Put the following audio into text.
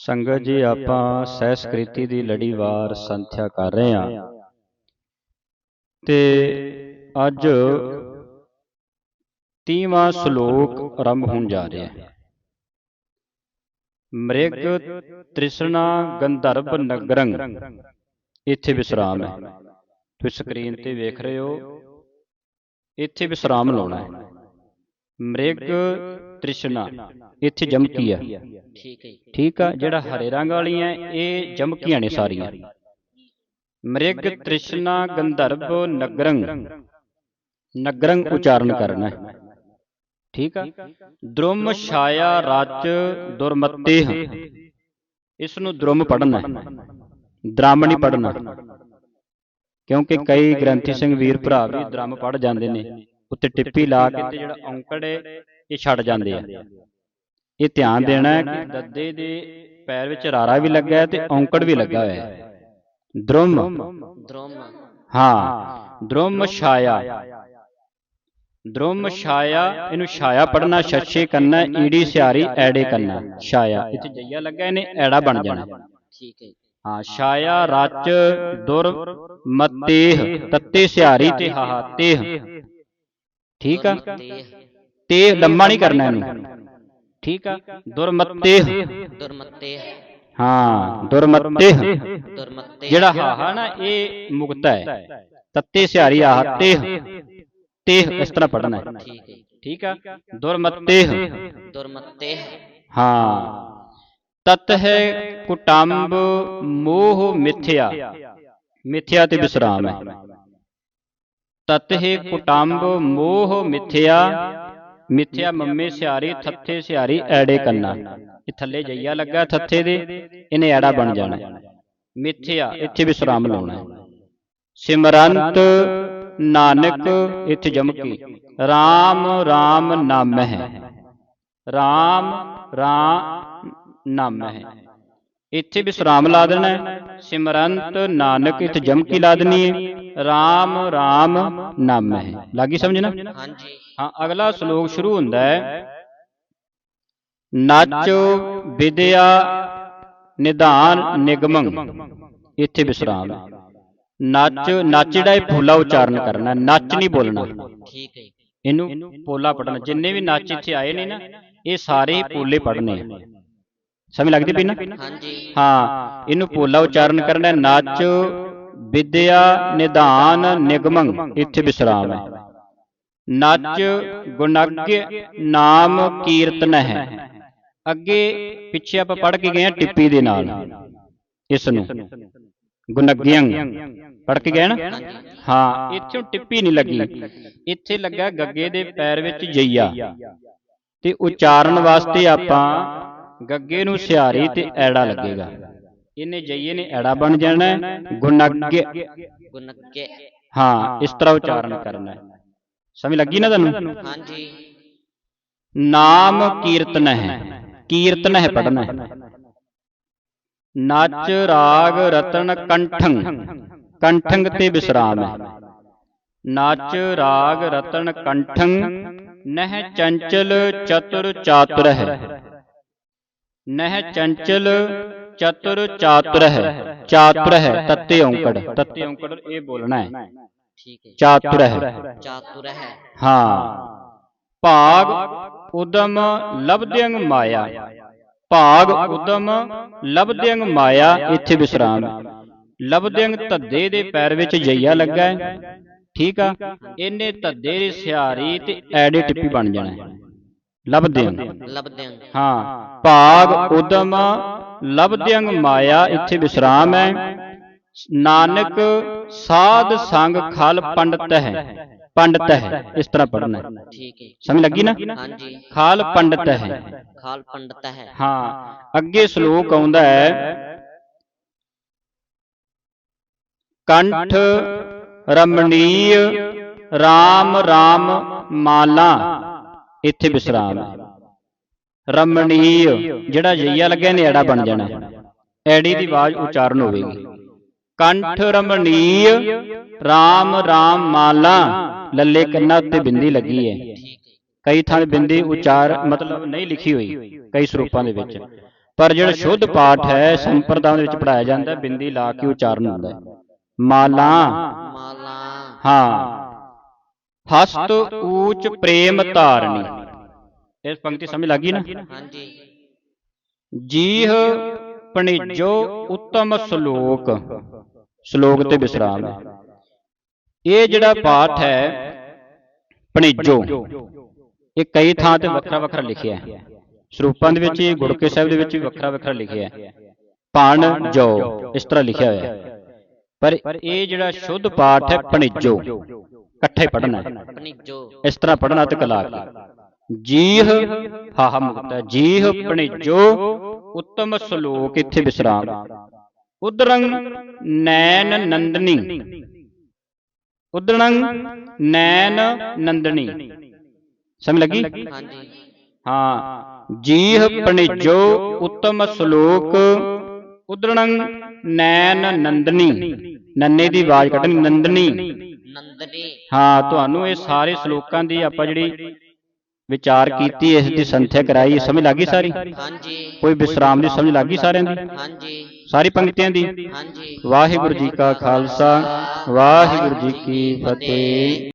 ਸੰਗਤ ਜੀ ਆਪਾਂ ਸਹਿਸਕ੍ਰਿਤੀ ਦੀ ਲੜੀਵਾਰ ਸੰਥਿਆ ਕਰ ਰਹੇ ਹਾਂ। ਤੇ ਅੱਜ 30ਵਾਂ ਸ਼ਲੋਕ ਆਰੰਭ ਹੋਣ ਜਾ ਰਿਹਾ ਹੈ। ਮ੍ਰਿਗ ਤ੍ਰਿਸ਼ਨਾ ਗੰਧਰਵ ਨਗਰੰ। ਇੱਥੇ ਵਿਸਰਾਮ ਹੈ। ਤੁਸੀਂ ਸਕਰੀਨ ਤੇ ਵੇਖ ਰਹੇ ਹੋ। ਇੱਥੇ ਵਿਸਰਾਮ ਲਾਉਣਾ ਹੈ। ਮ੍ਰਿਗ ਤ੍ਰਿਸ਼ਨਾ ਇੱਥੇ ਜਮਕੀ ਹੈ ਠੀਕ ਹੈ ਠੀਕ ਆ ਜਿਹੜਾ ਹਰੇ ਰੰਗ ਵਾਲੀਆਂ ਇਹ ਜਮਕੀਆਂ ਨੇ ਸਾਰੀਆਂ। ਮ੍ਰਿਗ ਤ੍ਰਿਸ਼ਨਾ ਗੰਧਰਵ ਨਗਰੰ ਨਗਰੰ ਉਚਾਰਨ ਕਰਨਾ ਹੈ। ਠੀਕ ਆ? ਦ੍ਰੁਮ ਛਾਇਆ ਰਚ ਦੁਰਮਤੇ ਇਸ ਨੂੰ ਦ੍ਰੁਮ ਪੜਨਾ ਹੈ। ਦ੍ਰਮ ਨਹੀਂ ਪੜਨਾ ਕਿਉਂਕਿ ਕਈ ਗ੍ਰੰਥੀ ਸਿੰਘ ਵੀਰ ਭਰਾ ਵੀ ਦ੍ਰਮ ਪੜ ਜਾਂਦੇ ਨੇ। ਉੱਤੇ ਟਿੱਪੀ ਲਾ ਕੇ ਤੇ ਜਿਹੜਾ ਔਂਕੜ ਹੈ ਇਹ ਛੱਡ ਜਾਂਦੇ ਆ। ਇਹ ਧਿਆਨ ਦੇਣਾ ਹੈ ਕਿ ਦੱਦੇ ਦੇ ਪੈਰ ਵਿੱਚ ਰਾਰਾ ਵੀ ਲੱਗਾ ਹੈ ਤੇ ਔਂਕੜ ਵੀ ਲੱਗਾ ਹੋਇਆ ਹੈ। ਦ੍ਰੁਮ। ਦ੍ਰੋਮ। ਹਾਂ। ਦ੍ਰੁਮ ਛਾਇਆ। ਦ੍ਰੁਮ ਛਾਇਆ ਇਹਨੂੰ ਛਾਇਆ ਪੜਨਾ ਛੱਛੇ ਕੰਨਾ ਈੜੀ ਸਿਆਰੀ ਐੜੇ ਕੰਨਾ। ਛਾਇਆ। ਇੱਥੇ ਜਈਆ ਲੱਗਾ ਇਹਨੇ ਐੜਾ ਬਣ ਜਾਣਾ। ਠੀਕ ਹੈ ਹਾਂ ਛਾਇਆ ਰਚ ਦੁਰ ਮਤੇਹ ਤੱਤੇ ਸਿਆਰੀ ਤੇ ਹਾਹਾ ਤੇਹ। ਠੀਕ ਆ? ਤੇ ਤੇਹ ਲੰਮਾ ਨਹੀਂ ਕਰਨਾ ਇਹਨੂੰ। ਠੀਕ ਆ? ਦੁਰਮਤੇਹ ਦੁਰਮਤੇ। ਹਾਂ ਦੁਰਮਤੇਹ ਦੁਰਮਤੇ। ਜਿਹੜਾ ਹਾਹਾ ਨਾ ਇਹ ਮੁਕਤਾ ਹੈ। ਤੱਤੇ ਸਿਹਾਰੀ ਆਹ ਤੇਹ ਤੇਹ ਇਸ ਤਰ੍ਹਾਂ ਪੜਨਾ ਹੈ। ਠੀਕ ਆ? ਦੁਰਮਤੇਹ ਦੁਰਮਤੇ। ਹਾਂ। ਤਤ ਹੈ ਕੁਟੰਬ ਮੋਹ ਮਿਥਿਆ। ਮਿਥਿਆ ਤੇ ਵਿਸਰਾਮ ਹੈ। ਤਤ ਹੈ ਕੁਟੰਬ ਮੋਹ ਮਿਥਿਆ। ਮਿਥਿਆ ਮੰਮੇ ਸਿਆਰੀ ਥੱਥੇ ਸਿਆਰੀ ਐੜੇ ਕੰਨਾ। ਇਹ ਥੱਲੇ ਜਈਆ ਲੱਗਾ ਥੱਥੇ ਦੇ ਇਹਨੇ ਐੜਾ ਬਣ ਜਾਣਾ। ਮਿਥਿਆ ਇੱਥੇ ਵਿਸਰਾਮ ਲਾਉਣਾ। ਸਿਮਰੰਤ ਨਾਨਕ ਇੱਥੇ ਜਮਕੀ RAM RAM ਨਾਮ ਹੈ RAM RAM ਨਾਮ ਹੈ ਇੱਥੇ ਵਿਸਰਾਮ ਲਾ ਦੇਣਾ। ਸਿਮਰੰਤ ਨਾਨਕ ਇੱਥੇ ਜਮਕੀ ਲਾ ਦੇਣੀ ਹੈ। RAM RAM ਨਾਮ ਹੈ। ਲੱਗੀ ਸਮਝ ਨਾ? ਹਾਂਜੀ। ਹਾਂ ਅਗਲਾ ਸ਼ਲੋਕ ਸ਼ੁਰੂ ਹੁੰਦਾ ਹੈ। ਨਚ ਵਿਦਿਆ ਨਿਧਾਨ ਨਿਗਮੰ। ਇੱਥੇ ਵਿਸਰਾਮ ਨੱਚ ਨੱਚ ਜਿਹੜਾ ਇਹ ਪੋਲਾ ਉਚਾਰਨ ਕਰਨਾ ਨੱਚ ਨਹੀਂ ਬੋਲਣਾ। ਠੀਕ ਹੈ ਇਹਨੂੰ ਪੋਲਾ ਪੜਨਾ ਜਿੰਨੇ ਵੀ ਨੱਚ ਇੱਥੇ ਆਏ ਨੇ ਨਾ ਇਹ ਸਾਰੇ ਪੋਲੇ ਪੜਨੇ ਆ। ਸਮਝ ਲੱਗਦੀ ਪਈ ਨਾ? ਹਾਂਜੀ। ਹਾਂ ਇਹਨੂੰ ਪੋਲਾ ਉਚਾਰਨ ਕਰਨਾ। ਨੱਚ ਵਿਦਿਆ ਨਿਧਾਨ ਨਿਗਮੰ ਇੱਥੇ ਵਿਸਰਾਮ ਹੈ। ਨੱਚ ਗੁਣੱਗ ਨਾਮ ਕੀਰਤਨ ਹੈ। ਅੱਗੇ ਪਿੱਛੇ ਆਪਾਂ ਪੜ੍ਹ ਕੇ ਗਏ ਆ ਟਿੱਪੀ ਦੇ ਨਾਲ। ਇਸ ਨੂੰ। ਗੁਣੱਗਿਅੰ। ਪੜ੍ਹ ਕੇ ਗਏ ਨਾ? ਹਾਂ ਇੱਥੋਂ ਟਿੱਪੀ ਨਹੀਂ ਲੱਗੀ। ਇੱਥੇ ਲੱਗਾ ਗੱਗੇ ਦੇ ਪੈਰ ਵਿੱਚ ਜਈਆ। ਤੇ ਉਚਾਰਨ ਵਾਸਤੇ ਆਪਾਂ ਗੱਗੇ ਨੂੰ ਸਿਹਾਰੀ ਤੇ ਐੜਾ ਲੱਗੇਗਾ ਇਹਨੇ ਜਈਏ ਨੇ ਐੜਾ ਬਣ ਜਾਣਾ ਹੈ। ਗੁਣੱਗ ਗੁਨਕੇ ਹਾਂ ਇਸ ਤਰ੍ਹਾਂ ਉਚਾਰਨ ਕਰਨਾ ਹੈ ਸਮਝ ਲੱਗੀ ਨਾ ਤੁਹਾਨੂੰ ਹਾਂਜੀ ਨਾਮ ਕੀਰਤਨ ਹੈ ਕੀਰਤਨ ਹੈ ਪੜਨਾ ਹੈ ਨਚ ਰਾਗ ਰਤਨ ਕੰਠੰ ਕੰਠੰ ਤੇ ਵਿਸਰਾਮ ਹੈ ਨਚ ਰਾਗ ਰਤਨ ਕੰਠੰ ਨਹਿ ਚੰਚਲ ਚਤੁਰ ਚਾਤੁਰ ਹੈ ਨਹਿ ਚੰਚਲ ਚਤੁਰ ਚਾਤੁਰ ਹੈ ਚਾਤੁਰ ਹੈ ਤੱਤੇ ਔਂਕੜ ਤੱਤੇ ਔਂਕੜ ਇਹ ਬੋਲਣਾ ਹੈ। ਠੀਕ ਹੈ ਜੀ। ਚਾਤੁਰ ਹੈ ਚਾਤੁਰ ਹੈ। ਹਾਂ ਭਾਗ ਉਦਮ ਲਬਦਿਅੰਗ ਮਾਇਆ। ਭਾਗ ਉਦਮ ਲਬਦਿਅੰਗ ਮਾਇਆ ਇੱਥੇ ਵਿਸਰਾਮ। ਲਬਦਿਅੰਗ ਧੱਦੇ ਦੇ ਪੈਰ ਵਿੱਚ ਜਈਆ ਲੱਗਾ ਹੈ। ਠੀਕ ਆ। ਇਹਨੇ ਧੱਦੇ ਦੀ ਸਿਹਾਰੀ ਤੇ ਐੜੇ ਟਿੱਪੀ ਬਣ ਜਾਣਾ ਹੈ। ਲਬਦਿਅੰਗ ਲਬਦਿਆਂ ਹਾਂ ਭਾਗ ਉਦਮ ਲਬਦਿਅੰਗ ਮਾਇਆ ਇੱਥੇ ਵਿਸਰਾਮ ਹੈ ਨਾਨਕ ਸਾਧ ਸੰਗ ਖਲ ਪੰਡਤ ਹੈ ਪੰਡਤ ਹੈ ਇਸ ਤਰ੍ਹਾਂ ਪੜਨਾ ਹੈ ਠੀਕ ਹੈ ਜੀ ਸਮਝ ਲੱਗੀ ਨਾ ਹਾਂਜੀ ਖਾਲ ਪੰਡਤ ਹੈ ਖਾਲ ਪੰਡਤ ਹੈ ਹਾਂ ਅੱਗੇ ਸ਼ਲੋਕ ਆਉਂਦਾ ਹੈ ਕੰਠ ਰਮਣੀය RAM RAM ਮਾਲਾ ਇੱਥੇ ਵਿਸਰਾਮ ਹੈ ਰਮਣੀය ਜਿਹੜਾ ਜਈਆ ਲੱਗਿਆ ਨੇ ਐੜਾ ਬਣ ਜਾਣਾ। ਐੜੀ ਦੀ ਆਵਾਜ਼ ਉਚਾਰਨ ਹੋਵੇਗੀ। ਕੰਠ ਰਮਣੀය RAM RAM ਮਾਲਾ ਲੱਲੇ ਕੰਨਾਂ ਉੱਤੇ ਬਿੰਦੀ ਲੱਗੀ ਹੈ। ਕਈ ਥਾਂ ਬਿੰਦੀ ਉਚਾਰ ਮਤਲਬ ਨਹੀਂ ਲਿਖੀ ਹੋਈ ਕਈ ਸਰੂਪਾਂ ਦੇ ਵਿੱਚ। ਪਰ ਜਿਹੜਾ ਸ਼ੁੱਧ ਪਾਠ ਹੈ ਸੰਪਰਦਾਵਾਂ ਦੇ ਵਿੱਚ ਪੜਾਇਆ ਜਾਂਦਾ ਬਿੰਦੀ ਲਾ ਕੇ ਉਚਾਰਨ ਹੁੰਦਾ ਹੈ। ਮਾਲਾ। ਮਾਲਾ। ਹਾਂ। ਹਸਤ ਊਚ ਪ੍ਰੇਮ ਧਾਰਨੀ। ਇਸ ਪੰਕਤੀ ਸਮਝ ਲੱਗੀ ਨਾ? ਹਾਂਜੀ। ਜੀਹ ਪਣਿਜੋ ਉੱਤਮ ਸ਼ਲੋਕ। ਸ਼ਲੋਕ। ਤੇ ਵਿਸਰਾਮ। ਹੈ ਇਹ ਜਿਹੜਾ ਪਾਠ ਹੈ ਪਣਿਜੋ। ਇਹ ਕਈ ਥਾਂ ਤੇ ਵੱਖਰਾ ਵੱਖਰਾ ਲਿਖਿਆ ਹੈ। ਸਰੂਪਾਂ ਦੇ ਵਿੱਚ ਹੀ ਗੁਰਕੇ ਸਾਹਿਬ ਦੇ ਵਿੱਚ ਵੀ ਵੱਖਰਾ ਵੱਖਰਾ ਲਿਖਿਆ ਹੈ। ਪਣ ਜੋ ਇਸ ਤਰ੍ਹਾਂ ਲਿਖਿਆ ਹੋਇਆ ਹੈ। ਪਰ ਇਹ ਜਿਹੜਾ ਸ਼ੁੱਧ ਪਾਠ ਹੈ ਪਣਿਜੋ। ਇਕੱਠੇ ਪੜਨਾ ਹੈ ਇਸ ਤਰ੍ਹਾਂ ਪੜਨਾ ਤੇ ਕਲਾ ਕੇ ਜੀਹ ਹਾਹਾ ਮੁਕਤਾ ਜੀਹ ਪਣਿਜੋ ਉੱਤਮ ਸ਼ਲੋਕ ਇੱਥੇ ਵਿਸਰਾਮ। ਉਦਰੰ ਨੈਣ ਨੰਦਨੀ। ਉਦਰੰ ਨੈਣ ਨੰਦਨੀ। ਸਮਝ ਲੱਗੀ? ਹਾਂਜੀ ਹਾਂ। ਜੀਹ ਪਣਿਜੋ ਉੱਤਮ ਸ਼ਲੋਕ। ਉਦਰੰ ਨੈਣ ਨੰਦਨੀ। ਨੰਨੇ ਦੀ ਆਵਾਜ਼ ਕੱਢਣੀ। ਨੰਦਨੀ। ਨੰਦਨੀ ਹਾਂ ਤੁਹਾਨੂੰ ਇਹ ਸਾਰੇ ਸ਼ਲੋਕਾਂ ਦੀ ਆਪਾਂ ਜਿਹੜੀ ਵਿਚਾਰ ਕੀਤੀ ਇਸ ਦੀ ਸੰਥਿਆ ਕਰਾਈ ਸਮਝ ਲੱਗੀ ਸਾਰੀ ਹਾਂਜੀ। ਕੋਈ ਵਿਸਰਾਮ ਦੀ ਸਮਝ ਲੱਗੀ ਸਾਰਿਆਂ ਦੀ? ਹਾਂਜੀ ਸਾਰੀ ਪੰਕਤੀਆਂ ਦੀ? ਹਾਂਜੀ। ਵਾਹਿਗੁਰੂ ਜੀ ਕਾ ਖਾਲਸਾ। ਵਾਹਿਗੁਰੂ ਜੀ ਕੀ ਫਤਿਹ।